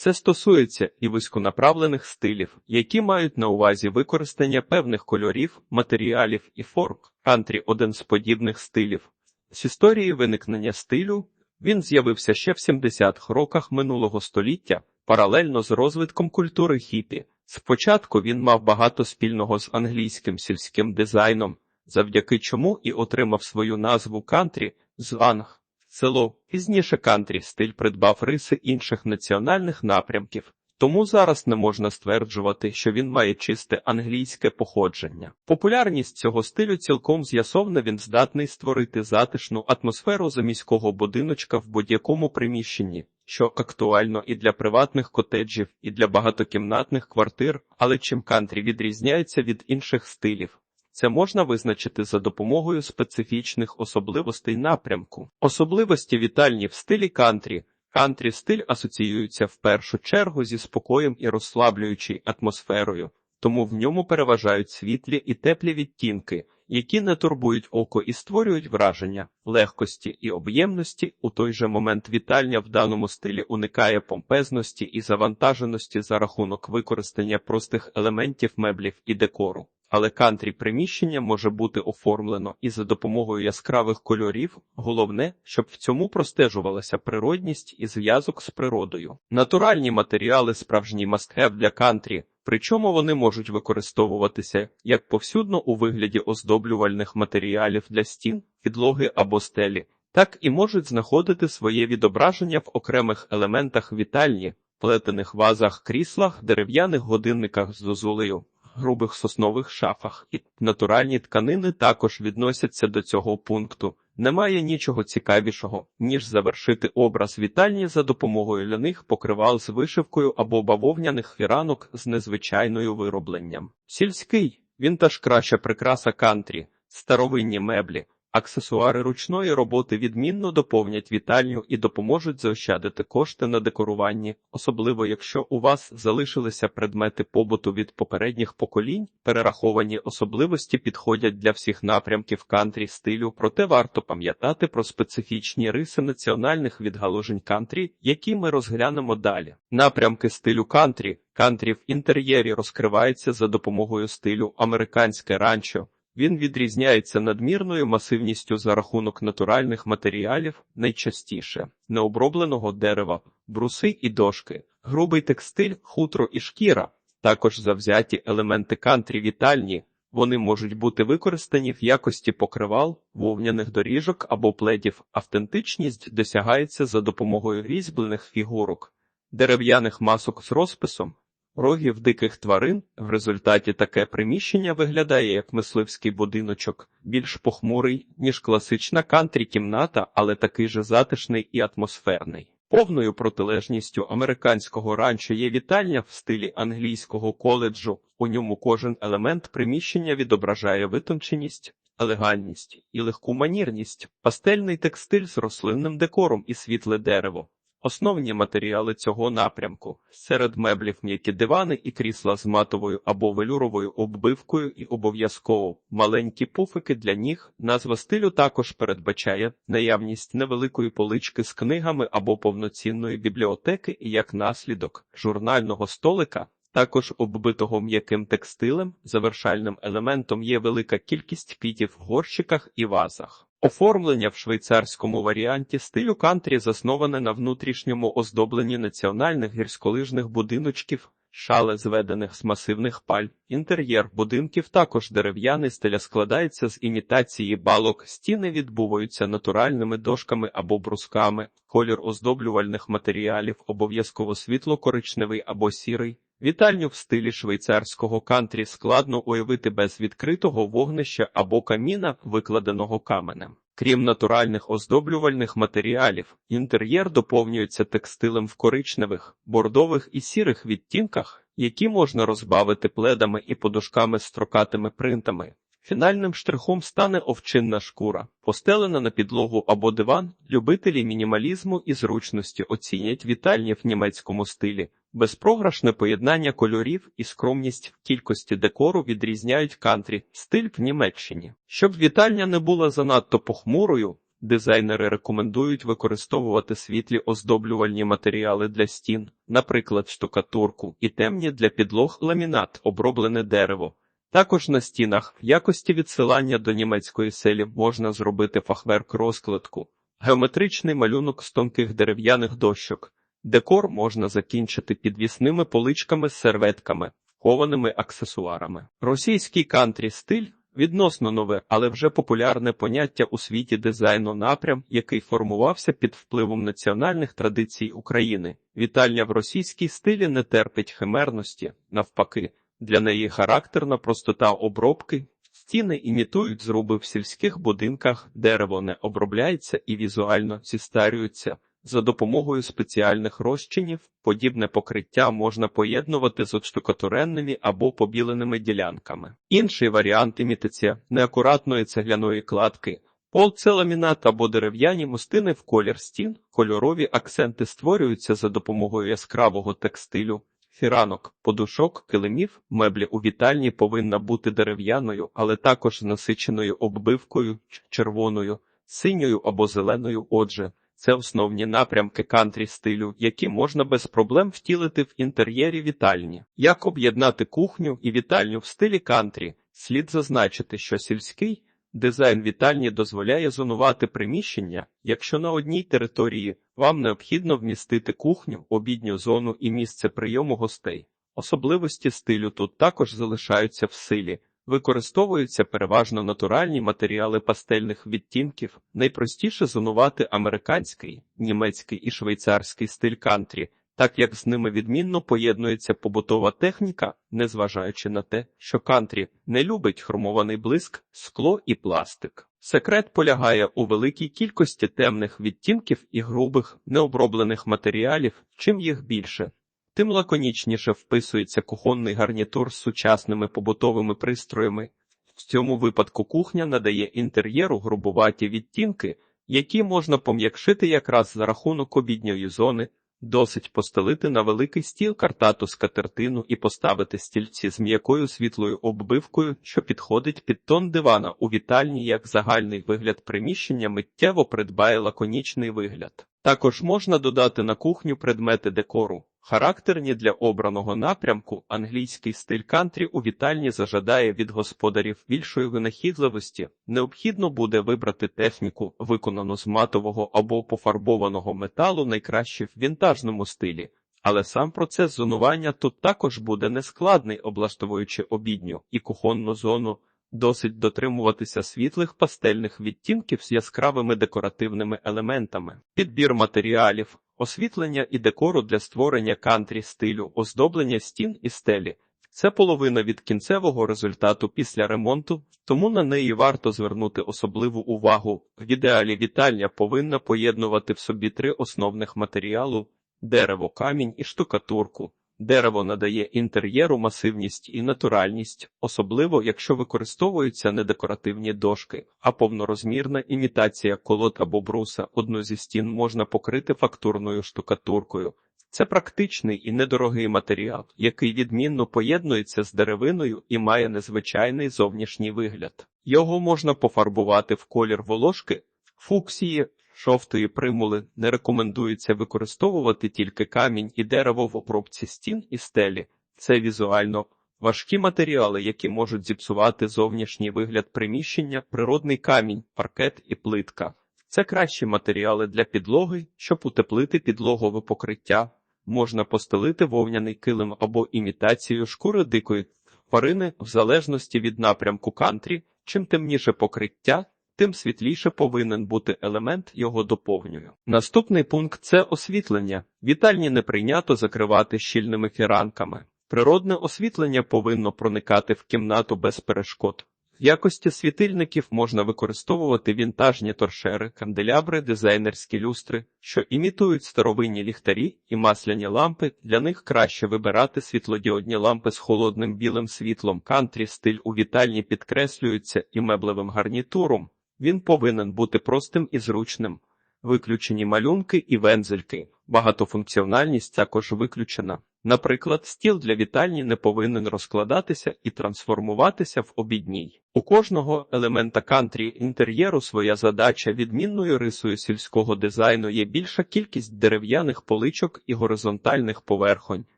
Це стосується і вузьконаправлених стилів, які мають на увазі використання певних кольорів, матеріалів і форм. Кантрі – один з подібних стилів. З історії виникнення стилю він з'явився ще в 70-х роках минулого століття, паралельно з розвитком культури хіпі. Спочатку він мав багато спільного з англійським сільським дизайном, завдяки чому і отримав свою назву кантрі з анг. Село пізніше кантрі стиль придбав риси інших національних напрямків, тому зараз не можна стверджувати, що він має чисте англійське походження. Популярність цього стилю цілком з'ясована, він здатний створити затишну атмосферу заміського будиночка в будь-якому приміщенні, що актуально і для приватних котеджів, і для багатокімнатних квартир, але чим кантрі відрізняється від інших стилів. Це можна визначити за допомогою специфічних особливостей напрямку. Особливості вітальні в стилі кантрі. Кантрі стиль асоціюється в першу чергу зі спокоєм і розслаблюючою атмосферою, тому в ньому переважають світлі і теплі відтінки, які не турбують око і створюють враження легкості і об'ємності. У той же момент вітальня в даному стилі уникає помпезності і завантаженості за рахунок використання простих елементів меблів і декору. Але кантрі приміщення може бути оформлено і за допомогою яскравих кольорів. Головне, щоб в цьому простежувалася природність і зв'язок з природою. Натуральні матеріали справжній мастхев для кантрі, причому вони можуть використовуватися як повсюдно у вигляді оздоблювальних матеріалів для стін, підлоги або стелі, так і можуть знаходити своє відображення в окремих елементах вітальні, плетених вазах, кріслах, дерев'яних годинниках з зозулею грубих соснових шафах, і натуральні тканини також відносяться до цього пункту. Немає нічого цікавішого, ніж завершити образ вітальні за допомогою ляних покривал з вишивкою або бавовняних фіранок з незвичайною виробленням. Сільський він та ж краща прикраса кантрі, старовинні меблі. Аксесуари ручної роботи відмінно доповнять вітальню і допоможуть заощадити кошти на декоруванні, особливо якщо у вас залишилися предмети побуту від попередніх поколінь. Перераховані особливості підходять для всіх напрямків кантрі стилю, проте варто пам'ятати про специфічні риси національних відгалужень кантрі, які ми розглянемо далі. Напрямки стилю кантрі. Кантрі в інтер'єрі розкривається за допомогою стилю американське ранчо. Він відрізняється надмірною масивністю за рахунок натуральних матеріалів, найчастіше необробленого дерева, бруси і дошки, грубий текстиль, хутро і шкіра, також завзяті елементи кантрі вітальні. Вони можуть бути використані в якості покривал, вовняних доріжок або пледів. Автентичність досягається за допомогою різьблених фігурок, дерев'яних масок з розписом, рогів диких тварин. В результаті таке приміщення виглядає як мисливський будиночок, більш похмурий, ніж класична кантрі-кімната, але такий же затишний і атмосферний. Повною протилежністю американського ранчо є вітальня в стилі англійського коледжу. У ньому кожен елемент приміщення відображає витонченість, елегантність і легку манірність, пастельний текстиль з рослинним декором і світле дерево. Основні матеріали цього напрямку серед меблів м'які дивани і крісла з матовою або велюровою оббивкою, і обов'язково маленькі пуфики для ніг. Назва стилю також передбачає наявність невеликої полички з книгами або повноцінної бібліотеки, і як наслідок журнального столика. Також оббитого м'яким текстилем, завершальним елементом є велика кількість квітів в горщиках і вазах. Оформлення в швейцарському варіанті стилю кантрі засноване на внутрішньому оздобленні національних гірськолижних будиночків, шале зведених з масивних паль. Інтер'єр будинків також дерев'яний стиля складається з імітації балок, стіни відбуваються натуральними дошками або брусками, колір оздоблювальних матеріалів обов'язково світло-коричневий або сірий. Вітальню в стилі швейцарського кантрі складно уявити без відкритого вогнища або каміна, викладеного каменем. Крім натуральних оздоблювальних матеріалів, інтер'єр доповнюється текстилем в коричневих, бордових і сірих відтінках, які можна розбавити пледами і подушками з строкатими принтами. Фінальним штрихом стане овчинна шкура, постелена на підлогу або диван. Любителі мінімалізму і зручності оцінять вітальні в німецькому стилі. Безпрограшне поєднання кольорів і скромність в кількості декору відрізняють кантрі, стиль в Німеччині. Щоб вітальня не була занадто похмурою, Дизайнери рекомендують використовувати світлі оздоблювальні матеріали для стін, наприклад, штукатурку, і темні для підлог ламінат, оброблене дерево. Також на стінах в якості відсилання до німецької селі можна зробити фахверк розкладку, геометричний малюнок з тонких дерев'яних дощок. Декор можна закінчити підвісними поличками з серветками, кованими аксесуарами. Російський кантрі стиль відносно нове, але вже популярне поняття у світі дизайну напрям, який формувався під впливом національних традицій України. Вітальня в російській стилі не терпить химерності, навпаки, для неї характерна простота обробки. Стіни імітують зруби в сільських будинках, дерево не обробляється і візуально зістарюється. За допомогою спеціальних розчинів подібне покриття можна поєднувати з отштукатуренними або побіленими ділянками. Інший варіант імітація неакуратної цегляної кладки. Пол це ламінат або дерев'яні мостини в колір стін, кольорові акценти створюються за допомогою яскравого текстилю, фіранок, подушок, килимів, меблі у вітальні повинна бути дерев'яною, але також насиченою оббивкою, червоною, синьою або зеленою. Отже, це основні напрямки кантрі стилю, які можна без проблем втілити в інтер'єрі вітальні. Як об'єднати кухню і вітальню в стилі кантрі? Слід зазначити, що сільський дизайн вітальні дозволяє зонувати приміщення, якщо на одній території вам необхідно вмістити кухню, обідню зону і місце прийому гостей. Особливості стилю тут також залишаються в силі. Використовуються переважно натуральні матеріали пастельних відтінків, найпростіше зонувати американський, німецький і швейцарський стиль кантрі, так як з ними відмінно поєднується побутова техніка, незважаючи на те, що кантрі не любить хромований блиск, скло і пластик. Секрет полягає у великій кількості темних відтінків і грубих, необроблених матеріалів, чим їх більше, тим лаконічніше вписується кухонний гарнітур з сучасними побутовими пристроями. В цьому випадку кухня надає інтер'єру грубуваті відтінки, які можна пом'якшити якраз за рахунок обідньої зони, досить постелити на великий стіл картату скатертину і поставити стільці з м'якою світлою оббивкою, що підходить під тон дивана у вітальні як загальний вигляд приміщення миттєво придбає лаконічний вигляд. Також можна додати на кухню предмети декору. Характерні для обраного напрямку англійський стиль кантрі у вітальні зажадає від господарів більшої винахідливості. Необхідно буде вибрати техніку, виконану з матового або пофарбованого металу, найкраще в вінтажному стилі. Але сам процес зонування тут також буде нескладний, облаштовуючи обідню і кухонну зону. Досить дотримуватися світлих пастельних відтінків з яскравими декоративними елементами, підбір матеріалів, освітлення і декору для створення кантрі стилю, оздоблення стін і стелі. Це половина від кінцевого результату після ремонту, тому на неї варто звернути особливу увагу. В ідеалі вітальня повинна поєднувати в собі три основних матеріалу: дерево, камінь і штукатурку. Дерево надає інтер'єру масивність і натуральність, особливо якщо використовуються не декоративні дошки, а повнорозмірна імітація колод або бруса. Одну зі стін можна покрити фактурною штукатуркою. Це практичний і недорогий матеріал, який відмінно поєднується з деревиною і має незвичайний зовнішній вигляд. Його можна пофарбувати в колір волошки, фуксії, Жовтої примули не рекомендується використовувати тільки камінь і дерево в обробці стін і стелі. Це візуально важкі матеріали, які можуть зіпсувати зовнішній вигляд приміщення, природний камінь, паркет і плитка. Це кращі матеріали для підлоги, щоб утеплити підлогове покриття. Можна постелити вовняний килим або імітацію шкури дикої тварини в залежності від напрямку кантрі, чим темніше покриття, тим світліше повинен бути елемент його доповнює. Наступний пункт це освітлення. Вітальні не прийнято закривати щільними фіранками. Природне освітлення повинно проникати в кімнату без перешкод. В якості світильників можна використовувати вінтажні торшери, канделябри, дизайнерські люстри, що імітують старовинні ліхтарі і масляні лампи. Для них краще вибирати світлодіодні лампи з холодним білим світлом. Кантрі стиль у вітальні підкреслюється і меблевим гарнітуром. Він повинен бути простим і зручним. Виключені малюнки і вензельки. Багатофункціональність також виключена. Наприклад, стіл для вітальні не повинен розкладатися і трансформуватися в обідній. У кожного елемента кантрі інтер'єру своя задача відмінною рисою сільського дизайну є більша кількість дерев'яних поличок і горизонтальних поверхонь,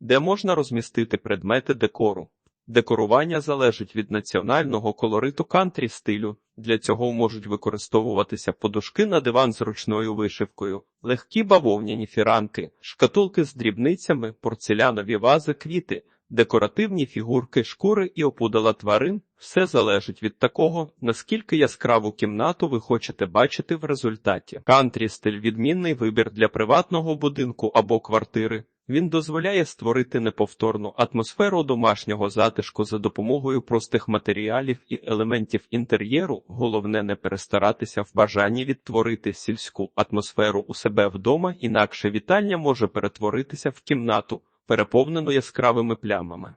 де можна розмістити предмети декору. Декорування залежить від національного колориту кантрі стилю. Для цього можуть використовуватися подушки на диван з ручною вишивкою, легкі бавовняні фіранки, шкатулки з дрібницями, порцелянові вази, квіти, декоративні фігурки, шкури і опудала тварин. Все залежить від такого, наскільки яскраву кімнату ви хочете бачити в результаті. Кантрі стиль відмінний вибір для приватного будинку або квартири. Він дозволяє створити неповторну атмосферу домашнього затишку за допомогою простих матеріалів і елементів інтер'єру. Головне не перестаратися в бажанні відтворити сільську атмосферу у себе вдома, інакше вітальня може перетворитися в кімнату, переповнену яскравими плямами.